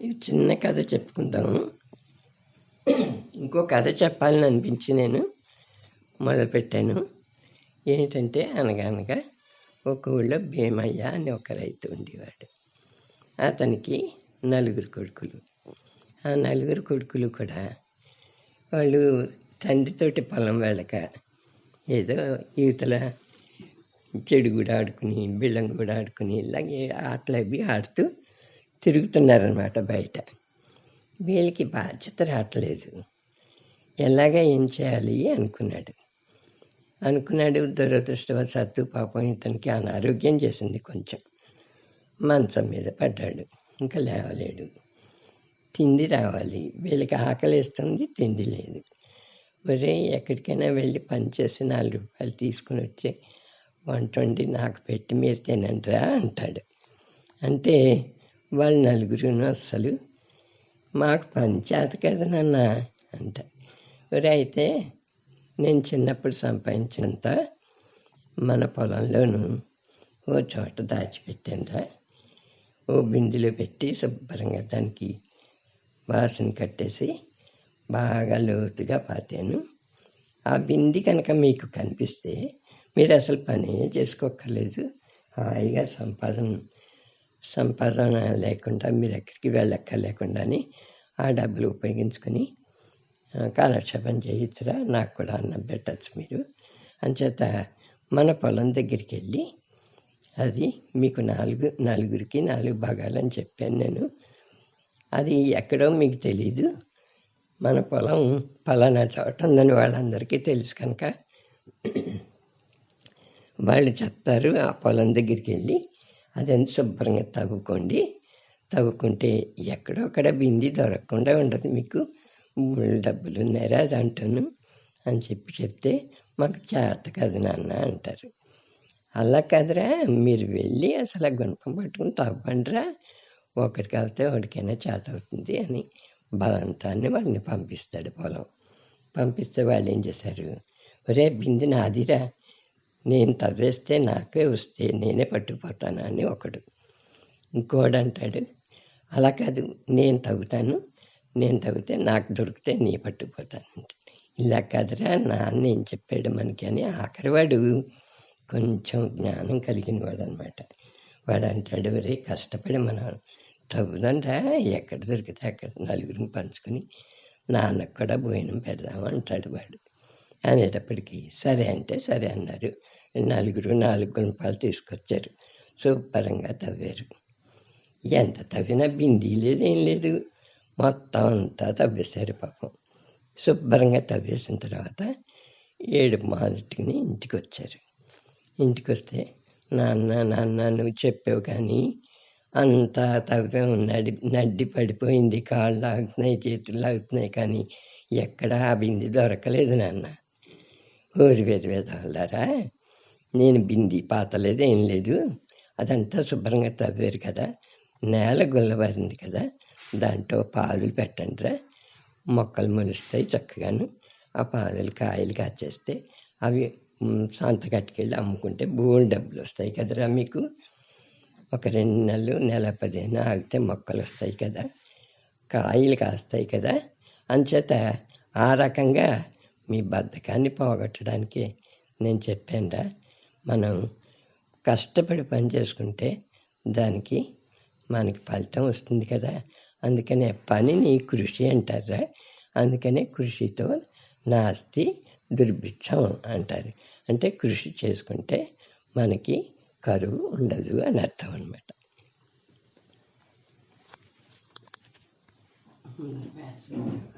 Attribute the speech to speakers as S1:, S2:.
S1: ఇది చిన్న కథ చెప్పుకుందాము. ఇంకో కథ చెప్పాలని అనిపించి నేను మొదలుపెట్టాను. ఏంటంటే అనగనగా ఒక ఊళ్ళో భీమయ్య అని ఒక రైతు ఉండేవాడు. అతనికి నలుగురు కొడుకులు. ఆ నలుగురు కొడుకులు కూడా వాళ్ళు తండ్రితోటి పొలం వెళ్ళక ఏదో యువతల చెడు కూడా ఆడుకుని బిళ్ళం కూడా ఆడుకుని ఇలాగే ఆటలు అవి ఆడుతూ తిరుగుతున్నారనమాట బయట. వీళ్ళకి బాధ్యత రావట్లేదు. ఎలాగ ఏం చేయాలి అనుకున్నాడు. అనుకున్నాడు దురదృష్టవశాత్తు పాపం ఇతనికి అనారోగ్యం చేసింది కొంచెం. మంచం మీద పడ్డాడు. ఇంకా లేవలేడు. తిండి రావాలి. వీళ్ళకి ఆకలిస్తుంది తిండి లేదు. ఒరే ఎక్కడికైనా వెళ్ళి పనిచేసి నాలుగు రూపాయలు తీసుకుని వచ్చి వంట వండి నాకు పెట్టి మీరు తినండిరా అంటాడు. అంటే వాళ్ళు నలుగురును అస్సలు మాకు పని చేత కదా నాన్న అంట. ఒరే అయితే నేను చిన్నప్పుడు సంపాదించినంత మన పొలంలోను ఓ చోట దాచిపెట్టానురా. ఓ బిందులో పెట్టి శుభ్రంగా దానికి వాసన కట్టేసి బాగా లోతుగా పాతాను. ఆ బింది కనుక మీకు కనిపిస్తే మీరు అసలు పని చేసుకోక్కర్లేదు. హాయిగా సంపాదన సంపాదన లేకుండా మీరు ఎక్కడికి అని ఆ డబ్బులు ఉపయోగించుకొని కాలక్షేపం చేయొచ్చురా నాకు కూడా అన్నం పెట్టచ్చు మీరు. అంచేత మన పొలం దగ్గరికి వెళ్ళి అది మీకు నాలుగు నలుగురికి నాలుగు భాగాలని చెప్పాను నేను. అది ఎక్కడో మీకు తెలీదు. మన పొలం పలానా చోట ఉందని వాళ్ళందరికీ తెలుసు కనుక వాళ్ళు చెప్తారు ఆ పొలం దగ్గరికి వెళ్ళి అదంతా శుభ్రంగా తవ్వుకోండి. తవ్వుకుంటే ఎక్కడొక్కడ బింది దొరకకుండా ఉండదు మీకు డబ్బులు ఉన్నారా అది అంటాను అని చెప్పి చెప్తే మాకు చేత కదా నాన్న అంటారు. అలా కదరా మీరు వెళ్ళి అసలు గుణపం పట్టుకుని తవ్వండిరా. ఒకటి కలితే ఒకటికైనా చేత అవుతుంది అని బలంతాన్ని వాళ్ళని పంపిస్తాడు పొలం. పంపిస్తే వాళ్ళు ఏం చేశారు? ఒరే బింది నాదిరా నేను తవ్వేస్తే నాకే వస్తే నేనే పట్టుకుపోతాను అని ఒకడు. ఇంకోడు అంటాడు అలా కాదు నేను తవ్వుతాను నేను తవ్వితే నాకు దొరికితే నీ పట్టుకుపోతాను ఇలా కాదురా నాన్న ఏం చెప్పాడు మనకి అని ఆఖరివాడు కొంచెం జ్ఞానం కలిగిన వాడు అనమాట వాడు అంటాడు రే కష్టపడి మనం తవ్వుదండ్రా ఎక్కడ దొరికితే అక్కడ నలుగురిని పంచుకొని నాన్నకు కూడా భోజనం పెడదాం అంటాడు వాడు. అనేటప్పటికీ సరే అంటే సరే అన్నారు. నలుగురు నాలుగు గుణపాలు తీసుకొచ్చారు. శుభ్రంగా తవ్వారు. ఎంత తవ్వినా బిందీ లేదు ఏం లేదు. మొత్తం అంతా తవ్వేశారు పాపం. శుభ్రంగా తవ్వేసిన తర్వాత ఏడు మాలెట్టుకుని ఇంటికి వచ్చారు ఇంటికి వస్తే నాన్న నాన్న నువ్వు చెప్పావు కానీ అంతా తవ్వే ఉన్నాడు. నడ్డి పడిపోయింది. కాళ్ళు లాగుతున్నాయి చేతులు లాగుతున్నాయి కానీ ఎక్కడా ఆ బింది దొరకలేదు నాన్న. ఊరి వేద వేదాలారా? నేను బింది పాతలేదు ఏం లేదు. అదంతా శుభ్రంగా తవ్వారు కదా. నేల గుల్లబారింది కదా. దాంట్లో పాదులు పెట్టండిరా. మొక్కలు మొలుస్తాయి చక్కగాను. ఆ పాదులు కాయలు కాచేస్తే అవి సంత కట్టుకెళ్ళి అమ్ముకుంటే భూమి డబ్బులు వస్తాయి కదరా మీకు. ఒక రెండు నెలలు నెల పదిహేను ఆగితే మొక్కలు వస్తాయి కదా. కాయలు కాస్తాయి కదా. అంచేత ఆ రకంగా మీ బద్ధకాన్ని పోగొట్టడానికి నేను చెప్పానురా. మనం కష్టపడి పని చేసుకుంటే దానికి మనకి ఫలితం వస్తుంది కదా. అందుకనే పనిని కృషి అంటారా? అందుకనే కృషితో నాస్తి దుర్భిక్షం అంటారు. అంటే కృషి చేసుకుంటే మనకి కరువు ఉండదు అని అర్థం అనమాట hmm,